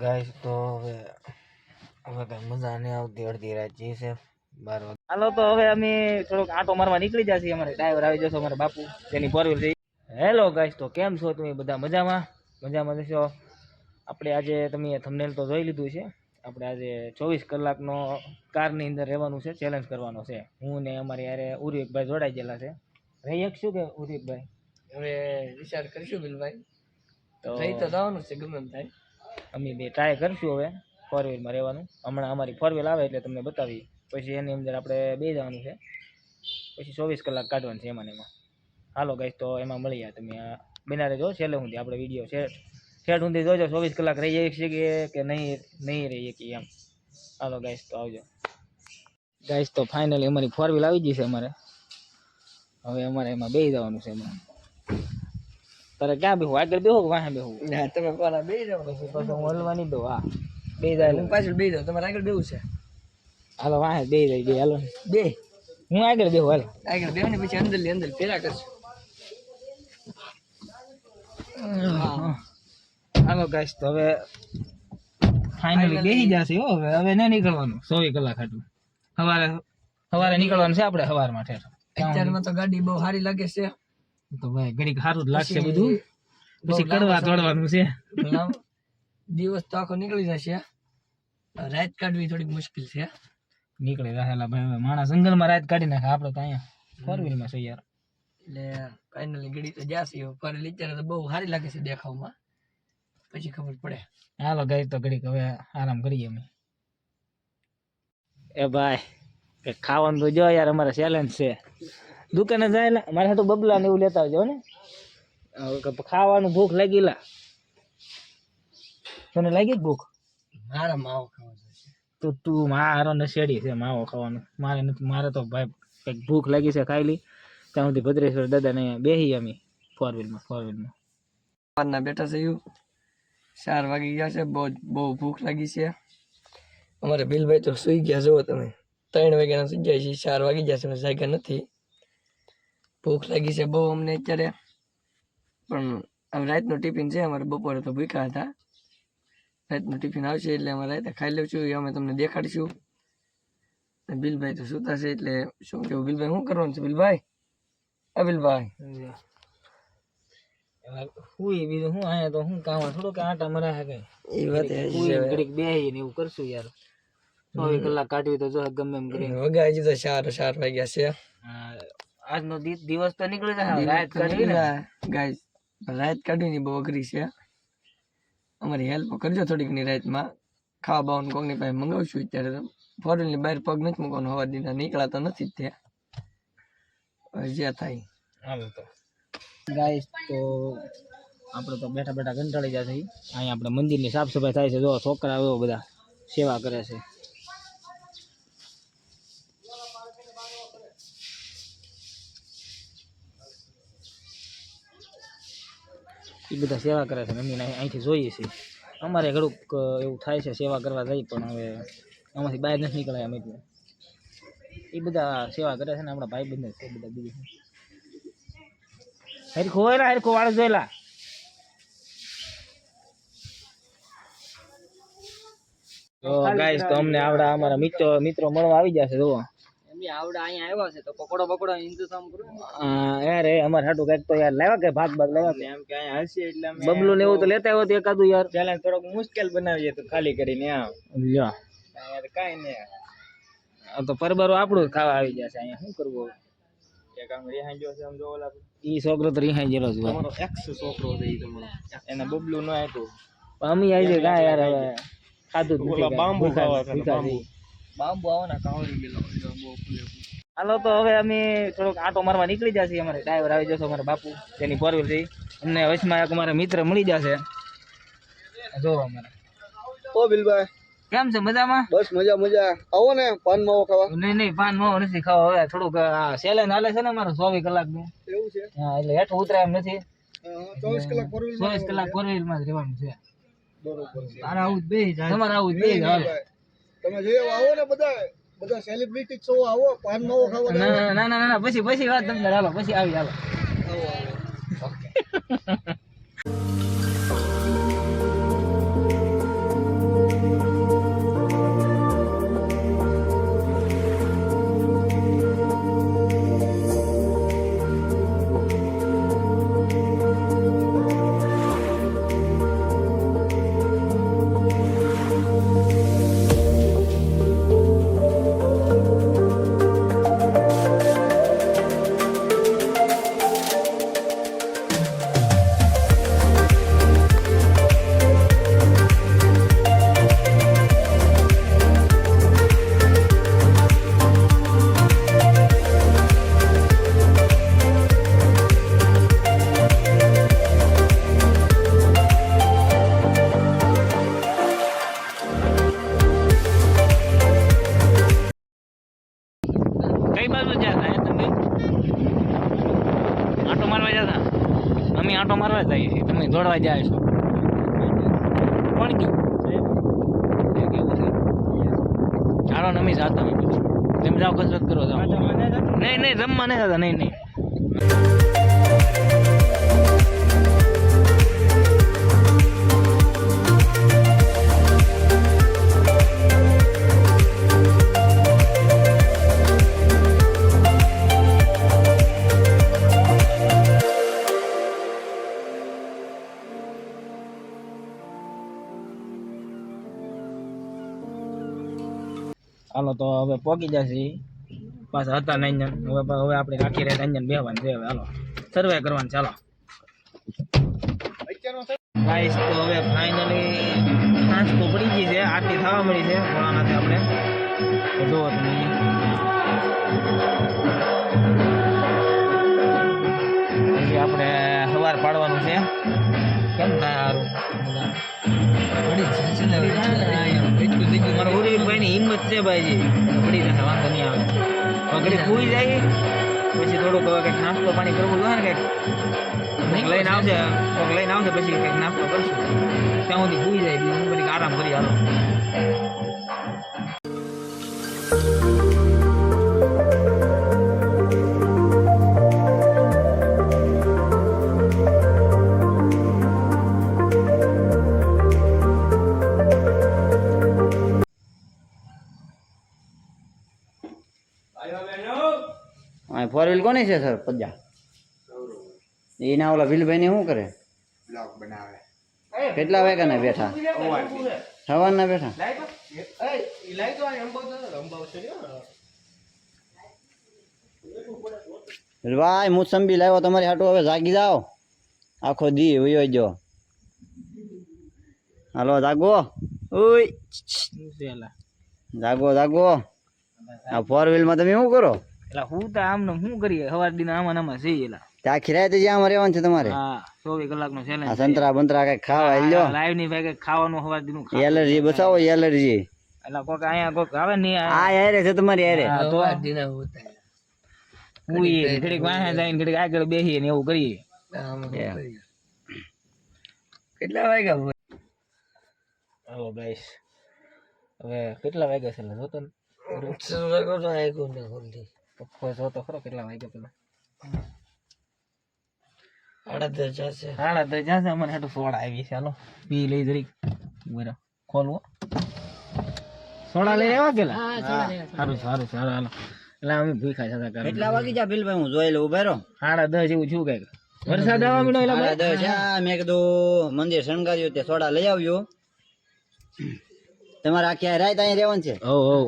Guys તો હવે હવે કઈ મજા નહીં આવતી અડધી રાત જે છે બાર હાલો તો હવે અમે થોડોક આટો મારવા નીકળી જશે. અમારે ડ્રાઈવર આવી જશો અમારા બાપુ તેની ફોર વ્હીલ હેલો ગાઈસ તો કેમ છો તમે બધા મજામાં? મજામાં જશો? આપણે આજે તમે થંબનેલ તો જોઈ લીધું છે. આપણે આજે ચોવીસ કલાકનો કારની અંદર રહેવાનું છે ચેલેન્જ કરવાનો છે. હું ને અમારી યારે ઉર્વિકભાઈ જોડાઈ ગયેલા છે. રહી શકશું કે ઉર્વિકભાઈ? હવે વિચાર કરીશું બિલભાઈ તો રહી તો જવાનું છે ગમે એમ થાય. અમે બે ટ્રાય કરશું હવે ફોર વ્હીલમાં રહેવાનું. હમણાં અમારી ફોર વ્હીલ આવે એટલે તમને બતાવી પછી એની અંદર આપણે બે જવાનું છે. પછી ચોવીસ કલાક કાઢવાનું છે એમાં એમાં. હાલો ગાઈસ તો એમાં મળી જાય તમે બિનારે બના રહેજો છેલ્લે સુધી આપણે વીડિયો છે. છેડ સુધી જોજો, ચોવીસ કલાક રહી જઈએ છીએ કે નહીં નહીં રહીએ કે એમ. હાલો ગાઈસ તો આવજો. ગાઈસ તો ફાઇનલી અમારી ફોર વ્હીલ આવી છે અમારે. હવે અમારે એમાં બે જવાનું છે એમાં. તારે ક્યાં બેહું આગળ બેહું કે વાહે બેહું ના તમે પાછા બે જાવ પછી પાછો હું હલવા નહીં દઉં હા બે જાય હું પાછળ બે જાઉં તમારે આગળ બેવું છે. હાલો વાહે બે જાય બે હાલો બે. હું આગળ બેહું હાલો. આગળ બે ને પછી અંદર લે અંદર ફેરા કરશું હાલો ગાઈસ તો હવે ફાઇનલી બેસી જશે હો હવે. હવે ના નીકળવાનું સોવી કલાક હતું સવારે સવારે નીકળવાનું છે આપણે સવારમાં ઠેર અત્યારમાં તો ગાડી બહુ સારી લાગે છે. તો ભાઈ ઘડીક સારું જ લાગશે બધું. પછી કડવા તોડવાનું છે. દિવસ તો આખો નીકળી જશે. રાત કાઢવી થોડીક મુશ્કેલ છે. નીકળી રહેલા ભાઈ હવે માણસ જંગલમાં રાત કાઢી નાખે. આપણે તો અહીંયા ફોર વ્હીલમાં છે યાર એટલે ફાઇનલી ગડી તો જાશે. ફરી અત્યારે તો બહુ સારી લાગે છે દેખાવમાં. પછી ખબર પડે. હાલો ગઈ તો ઘડીક હવે આરામ કરીએ અમે. એ ભાઈ ખાવાનું તો જો યાર અમારે ચેલેન્જ છે. દુકાને જાય ને મારે તો બબલા ને એવું લેતા આવજો ને. ખાવાનું ભૂખ લાગી લા. તને લાગી ભૂખ? મારા માવો ખાવો છે તો તું મારો નશેડી છે માવો ખાવાનું. મારે નથી મારે તો ભાઈ કંઈક ભૂખ લાગી છે ખાઈ લી ત્યાં સુધી ભદ્રેશ્વર દાદાને બેહી અમે ફોર વ્હીલમાં ફોર વ્હીલમાં સવારના બેઠા છે ચાર વાગી ગયા છે બહુ બહુ ભૂખ લાગી છે. અમારે બિલભાઈ તો સુઈ ગયા જુઓ તમે. ત્રણ વાગ્યાના સુઈ જાય છે ચાર વાગી ગયા છે જાગ્યા નથી. ભૂખ લાગી છે બહુ અમને અત્યારે. પણ હવે રાતનું ટિફિન છે અમારે બપોરે તો ભૂખ્યા હતા. રાતનું ટિફિન આવશે એટલે અમે રાતે ખાઈ લઉં છું એ અમે તમને દેખાડીશું. ને બિલભાઈ તો સુતા છે એટલે શું કેવું બિલભાઈ શું કરવાનું છે બિલભાઈ? હા બિલભાઈ. હું બીજું હું આયા તો હું કામ થોડું કે આટા મરા હે કઈ. એ વાત હુઈ ઘડીક બેહી ને એવું કરશું યાર. ચોવીસ કલાક કાઢવી તો જો ગમે એમ કરી વગા હજી તો ચાર ચાર વાગ્યા છે. આજનો દિવસ તો નીકળી જાય રાત કાઢી ને. ગાઈસ રાત કાઢવીની બહુ અઘરી છે. અમારી હેલ્પ કરજો થોડીકની રાતમાં. ખાવા બાવાનું કોકની પાસે મંગાવશું અત્યારે તો. ફોરેનની બહાર પગ નથી મૂકવાનો હવા દીના નીકળાતો નથી ત્યાં. જ્યાં થાય. હાલો તો. ગાઈસ તો આપણે તો બેઠા બેઠા કંટાળી જશે અહીંયા આપણે મંદિરની સાફ સફાઈ થાય છે. જો છોકરા બધા સેવા કરે છે. એ બધા સેવા કરે છે મમ્મીને અહીંથી જોઈએ છીએ. અમારે ઘડુંક એવું થાય છે સેવા કરવા જઈ પણ હવે આમાંથી બહાર નથી નીકળાય અમે એટલે એ બધા સેવા કરે છે ને આપણા ભાઈ બંધ છે બધા બીજું શું. હોય હોયલા હરખો વાળ જોયેલા? તો ગાઈસ તો અમને આવડા અમારા મિત્રો મિત્રો મળવા આવી જશે જુઓ. એમની આવડા અહીંયા આવ્યા છે તો પકોડો પકોડો ઇંતજામ કરું આ યાર એ અમારે હાટું કંઈક તો યાર લાવ્યા કે ભાગ ભાગ લાવ્યા કે? એમ કે અહીંયા હશે એટલે અમે બબલું ને એવું તો લેતા આવ્યો તો એકાદું યાર. ચેલેન્જ થોડોક મુશ્કેલ બનાવીએ તો ખાલી કરીને કાંઈ આ તો પરબરો આપણું જ ખાવા આવી જશે અહીંયા શું કરવું એક આમ રિહાઈ ગયો છે આમ ઈ છોકરો તો રિહાઈ ગયેલો એક્સ છોકરો છે ઈ તમારો. એને બબલું ન આપ્યું. પણ અમે આવી જાય યાર હવે ખાધું બાંબુ ખાવા છે, બાંબુ. આવો ને કાવડી ગયેલો ફૂલે હાલો તો હવે અમે થોડોક આંટો મારવા નીકળી જશે અમારે ડ્રાઈવર આવી જશે અમારા બાપુ તેની ફોર વ્હીલ છે અમને વચમાં એક અમારા મિત્ર મળી જશે જો અમારે. ઓ બિલભાઈ. કેમ છે મજામાં? બસ મજા મજા. આવો ને? પાન માવો ખાવા? નહીં નહીં પાન માવો નથી ખાવા. હવે થોડુંક આ સેલેન હાલે છે ને અમારે ચોવીસ કલાકનું. એવું છે? હા એટલે હેઠ ઉતરાય એમ નથી. ચોવીસ કલાક ફોર ચોવીસ કલાક ફોર વ્હીલમાં જ રહેવાનું છે. બરોબર તારા આવું જ બે તમારે આવું જ બે હાલે. તમે જે આવો ને બધા બધા સેલિબ્રિટી છો આવો પાન માવો ખાવા ના ના ના પછી પછી વાત તમને હાલો પછી આવી હાલો. આવો આવો. એ કેવું ચાલો નમી જાતા. તમે જાઓ કસરત કરો જાઓ. નહીં નહીં રમવા નહીં જતા નહીં નહીં. હાલો તો હવે પહોંચી જશે. પાછા હતા ને અંજન હવે હવે આપણે આખી રાત અંજન બેહવાનું છે હવે. હાલો. સર્વે કરવાનું, ચાલો. ગાઈસ તો હવે ફાઇનલી સાંજ તો પડી ગઈ છે. આરતી થવા મળી છે ભોળાનાથે આપણે. જોવો તમે. પછી આપણે સવાર પાડવાનું છે. કેમ થાય સારું છે ભાઈજી. પડી જશે વાંધો નહીં આવે. પગડી ઘડીક જાય. પછી થોડુંક હવે કંઈક નાસ્તો પાણી કરવું જોઈએ ને કંઈક. લઈને આવશે કોઈક લઈને આવશે પછી કંઈક નાસ્તો કરશું. ત્યાં સુધી સૂઈ જાય બીજું ઘડીક આરામ કરી હાલો. ફોર વ્હીલ કોની છે સર? પજા. એના ઓલા ભીલભાઈ ને શું કરે? કેટલા વાગ્યાના બેઠા? સવારના બેઠા? ભાઈ મોસંબી લાવ્યો તમારી હાટું હવે જાગી જાઓ. આખો દી વયો જો હાલો જાગો. ઓય જાગો જાગો. આ ફોર વ્હીલમાં તમે શું કરો? એટલે હું તો આમ ને શું કરીએ? સવાર દિન આમાં આમાં જઈએ એટલે. ત્યાં ખીરાય જ્યાં આમાં રહેવાનું છે તમારે? હા ચોવીસ કલાકનો આ ચેલેન્જ સંતરા બંતરા કઈ ખાવા લ્યો લાઈવની ભાઈ કઈ ખાવાનું સવાર દિન એલર્જી બતાવો એલર્જી. એટલે કોઈક અહીંયા કોઈક આવે ને આ યારે છે તમારી યારે તો હોતા. ઘડીક વાહે જઈને ઘડીક આગળ બેસીએ ને એવું કરીએ. કેટલા વાગ્યા હોય? હાલો ગાઈસ હવે કેટલા વાગ્યા છે? એટલે જોતો ને. શરૂ જો તો ખરો કેટલા વાગ્યા પેલા? સાડા દસ જશે. હાડા તો જાશે મને હાટું સોડા આવી છે હાલો. પી લઈ જરીક. બરો ખોલવો. સોડા લઈ આવ્યા કેલા સારું સારું સારું હાલો એટલે અમે ભૂખા છતાં કારણ કેટલા વાગી જા બિલભાઈ હું જોઈ લઉં ઊભા રહો. સાડા દસ એવું છું કંઈક. વરસાદ આવવા મીડો એટલે સાડા દસ મેં કીધું મંદિર શણગાર્યું તે સોડા લઈ આવ્યો તમારે આખી રાત અહીં રહેવાનું છે? હો હો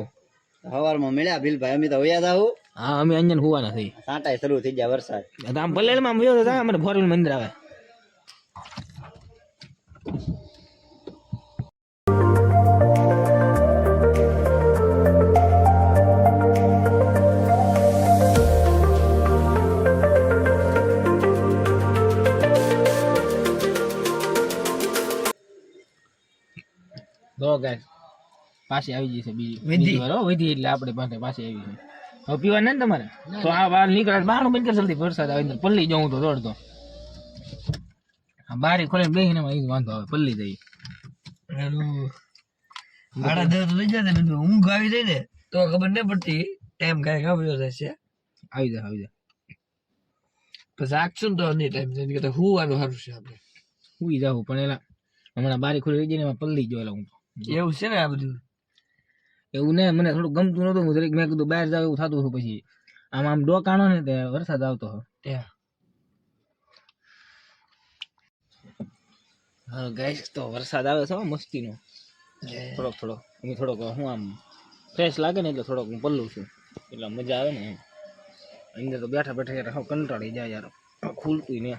સવારમાં મળ્યા બિલભાઈ અમે તો વયા જાવ હા અમે અંજન હુવાના થઈ સાંટાય શરૂ થઈ ગયા વરસાદ. આમ પલ્લેલમાં માં ગયો તો અમારે ફોર મંદિર આવે. તો ગાય પાછી આવી જશે બીજી વિધિ. બીજી વાર વિધિ એટલે આપણે પાસે પાછી આવી છે હવે પીવા ને તમારે? તો આ બહાર નીકળે બહાર બંધ કર જલ્દી વરસાદ આવે પલ્લી જવું તો દોડતો બારી ખોલીને બેસીને એ વાંધો આવે પલ્લી જઈ. સાડા દસ લઈ જાય ને બધું ઊંઘ આવી જાય ને તો ખબર નહીં પડતી ટાઈમ કાંઈ ખબર થશે આવી જાય આવી જાય. પછી આખશું ને તો નહીં ટાઈમ છે કે હુવાનું સારું છે આપણે. સુઈ જાવું પણ એલા હમણાં બારી ખોલી રહી એમાં પલ્લી જોયેલા હું એવું છે ને આ બધું? એવું ને મને થોડું ગમતું નતું હું જરીક મેં કીધું બહાર જાવ એવું થતું હતું પછી. આમ આમ ડોકાણો ને તે વરસાદ આવતો હતો. હા ગાઈસ તો વરસાદ આવે છે મસ્તીનો. થોડોક થોડોક. હું થોડોક હું આમ ફ્રેશ લાગે ને એટલે થોડોક હું પલ્લું છું. એટલે મજા આવે ને એમ. અંદર તો બેઠા બેઠા યાર કંટાળી જાય યાર. ખુલતું ને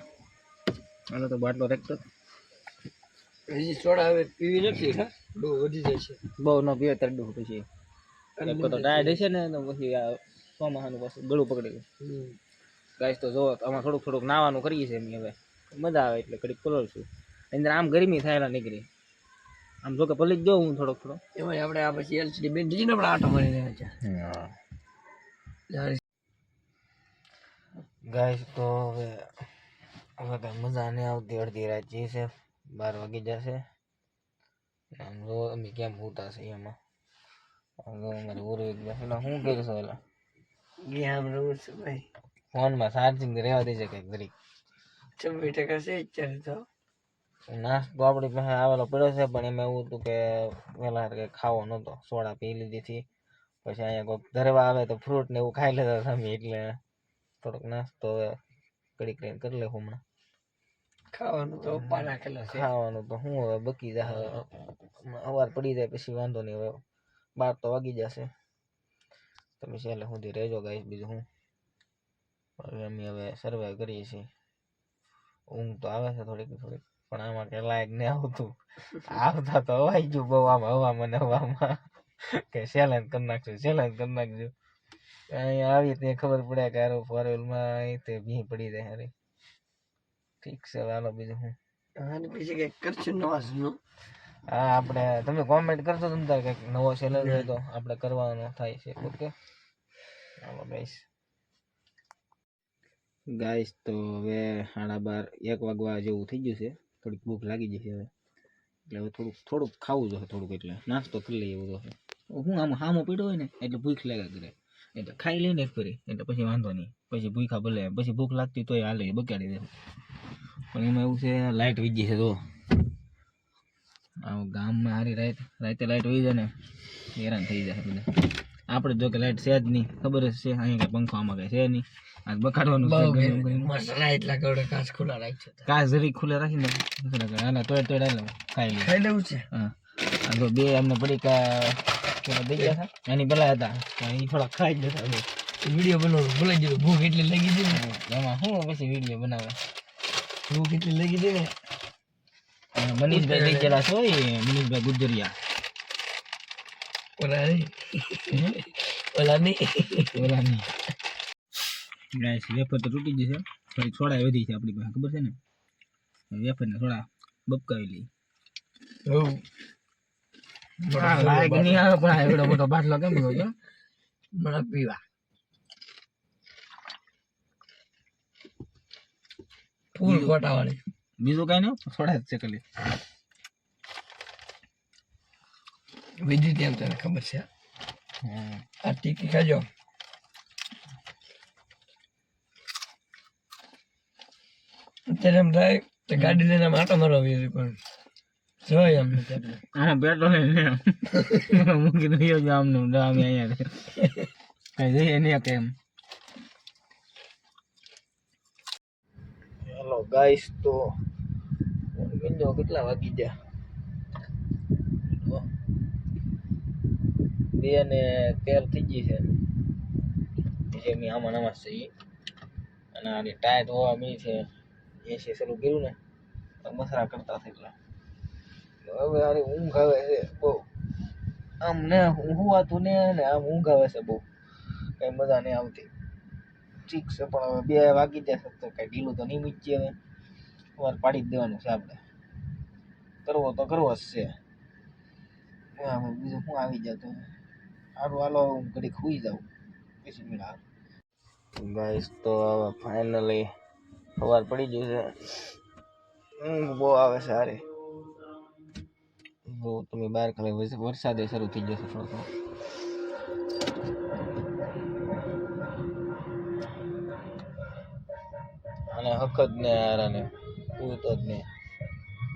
આનો તો બાટલો રાખતો હજી સોડા હવે પીવી નથી હા? બહુ વધી જાય છે બહુ ન પીવે તરડું પછી એક તો ડાયટ હશે ને તો પછી આ ચોમાસાનું પાછું ગળું પકડી ગયું. ગાઈસ તો જો આમાં થોડુંક થોડુંક નાવાનું કરીએ છીએ એમ હવે. મજા આવે એટલે કલર પલળશું અંદર આમ ગરમી થાય એલા નીકળી. આમ જો કે પલી જ જાઉં હું થોડોક થોડો એમાં આપણે આ પછી એલસીડી બેન દીધી ને આપણે આટો મારી રહ્યા છે. ગાઈસ તો હવે હવે કાંઈ મજા નહીં આવતી અડધી રાત જે છે. બાર વાગી જશે. આમ જો અમે કેમ ઉતા છે એમાં? અમારે જો ગયા એટલે શું કરીશું એટલે ગેમ રમું છું ભાઈ. ફોનમાં ચાર્જિંગ રહેવા દેજે કંઈક દરેક. છવ્વીસ ટકા છે અત્યારે તો. નાસ્તો આપણી પાસે આવેલો પડ્યો છે પણ એમાં એવું હતું કે પહેલાં કંઈ ખાવો નહોતો. સોડા પી લીધી હતી. પછી અહીંયા કોઈક ધરવા આવે તો ફ્રૂટ ને એવું ખાઈ લેતા અમે. એટલે થોડોક નાસ્તો હવે કડીક કરીને કરી લેવું હમણાં. ખાવાનું તો પપ્પા રાખેલો છે. ખાવાનું તો શું હવે બકી જા અવાર પડી જાય પછી વાંધો નહીં હવે. બાર તો વાગી જશે. તમે છેલ્લે સુધી રહેજો ગાઈશ બીજું હું. હવે અમે હવે સર્વાઈવ કરીએ છીએ. ઊંઘ તો આવે છે થોડીક થોડીક. પણ આમાં કે લાયક નહીં આવતું. આવતા તો અવાઈ ગયું બહુ આમ હવામાં ને હવામાં કે સેલેન કરી નાખજો સેલેન કરી નાખજો. અહીંયા આવી ત્યાં ખબર પડે કે આરો ફોરવેલમાં તે ભી પડી જાય હારી. ઠીક છે હાલો બીજું હું. અને પછી કંઈક કરશું નવા જૂનું હા આપણે તમે કોમેન્ટ કરશો તમે તાર કંઈક નવો ચેલેન્જ હોય તો. આપણે કરવાનો થાય છે ઓકે? ચાલો ગાઈસ ગાઈસ તો હવે સાડા બાર એક વાગવા જેવું થઈ ગયું છે. થોડીક ભૂખ લાગી જશે હવે. એટલે હવે થોડુંક થોડુંક ખાવું જોઈએ થોડુંક એટલે. નાસ્તો કરી લઈએ એવું તો હું આમ હામો પીડો હોય ને એટલે ભૂખ લાગ્યા કરે એટલે ખાઈ લઈને જ કરી એટલે પછી વાંધો નહીં. પછી ભૂખા ભલે પછી ભૂખ લાગતી તોય હાલે બગાડી દે પણ એમાં એવું છે લાઇટ વીજી છે તો ગામમાં હારી રાત રાતે લાઇટ વહી જાય ને હેરાન થઈ જાય બધા. આપણે જો કે લાઇટ છે જ નહીં ખબર જ છે અહીંયા કંઈ પંખો આમાં કઈ છે નહીં. આજ બકાડવાનું. મસાલા એટલા કાચ ખુલ્લા રાખજો. કાચ જરી ખુલ્લે રાખીને હાલા તોય તોય હાલે ખાઈ ખાઈ લેવું છે? હા. આ જો બે અમને પડીકા પેલા દઈ ગયા હતા એની પેલા હતા. એ થોડા ખાઈ જતા બે. વીડિયો બનાવવાનું ભૂલાઈ ગયો ભૂખ એટલી લાગી હતી ને. એમાં શું પછી વીડિયો બનાવે ભૂખ કેટલી લઈ હતી ને મનીષભાઈ લઈ ગયેલા છો એ મનીષભાઈ ગુજરિયા. ઓલા નહીં ઓલા નહીં ઓલા નહીં ગાઈસ વેફર તો તૂટી જશે થોડી સોડા વધી છે આપણી પાસે ખબર છે ને? વેફર ને થોડા બપકાવી લઈ. લાયક નહીં આવે પણ એવડો મોટો બાટલો કેમ મને પીવા. ફૂલ ખોટા વાળી બીજું કઈ નહીં થોડા જ છે કલી વિધિ તેમ તને ખબર છે? આ ટીકી ખાજો. અત્યારે એમ થાય તો ગાડી લઈને માટો મારો આવી પણ જોઈએ અમને હા પેટ્રોલ મૂકી દઈએ આમને અમે અહીંયા. કઈ જઈએ નહીં કેમ હેલો ગાઈસ તો વિન્ડો કેટલા વાગી ગયા? બે ને તેર થઈ ગઈ છે. પછી મેં આમાં નમાજ છે એ અને આની ટાયર હોવા મળી છે. એસી શરૂ કર્યું ને. મસરા કરતા થયેલા હવે આની ઊંઘ આવે છે બહુ. આમ ને ને ને આમ ઊંઘ આવે છે બહુ. કઈ મજા નહીં આવતી. ઠીક છે, પણ હવે બે વાગી જશે તો કઈ ઢીલું તો નહીં મૂકીએ હવે. વાર પાડી જ દેવાનું છે આપણે. કરવો તો કરવો જ છે. બીજું શું આવી જતો સારું હાલો, હું ઘડીક સુઈ જાઉં. પછી મેળા ગાઈસ તો હવે ફાઇનલી સવાર પડી ગઈ છે. ઊંઘ બહુ આવે છે સારી જો તમે બહાર ખાલી વરસ- વરસાદે શરૂ થઈ જશે થોડો થોડો. અને હખત ને હારાને પૂત જ ને.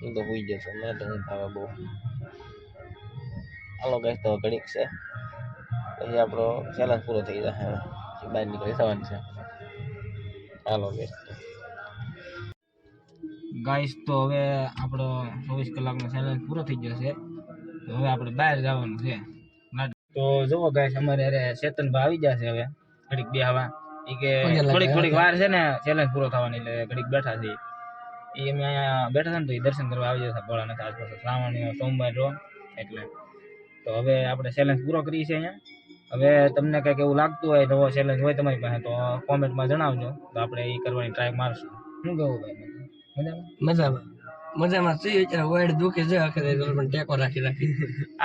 એ તો ભૂઈ જશે. મને તો હું આવે બહુ. હાલો ગાઈસ તો ઘડીક છે. પછી આપણો ચેલેન્જ પૂરો થઈ જશે હવે. બહાર નીકળી જવાની છે. હાલો ગાઈસ ગાઈસ તો હવે આપણો ચોવીસ કલાકનો ચેલેન્જ પૂરો થઈ ગયો છે હવે આપણે બહાર જવાનું છે. તો જુઓ ગાઈસ અમારે અરે ચેતનભાઈ આવી જશે હવે. ઘડીક બે હવા કે થોડીક થોડીક વાર છે ને ચેલેન્જ પૂરો થવાની એટલે ઘડીક બેઠા છે એ અમે અહીંયા બેઠા હતા ને તો એ દર્શન કરવા આવી જશે ભોળાનાથ આસપાસ શ્રાવણ સોમવાર રો એટલે. તો હવે આપણે ચેલેન્જ પૂરો કરીએ છીએ અહીંયા. હવે તમને કંઈક એવું લાગતું હોય નવો ચેલેન્જ હોય તમારી પાસે તો કોમેન્ટમાં જણાવજો. તો આપણે એ કરવાની ટ્રાય મારશું. શું કેવું ભાઈ? મજામાં? મજામાં. મજામાં. થઈ અત્યારે વાઈડ દુખે છે આખરે પણ ટેકો રાખી રાખી.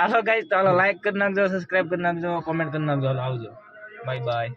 હાલો ગાઈસ તો હાલો લાઈક કરી નાખજો સબસ્ક્રાઇબ કરી નાખજો કોમેન્ટ કરી નાખજો. હાલો આવજો. Bye bye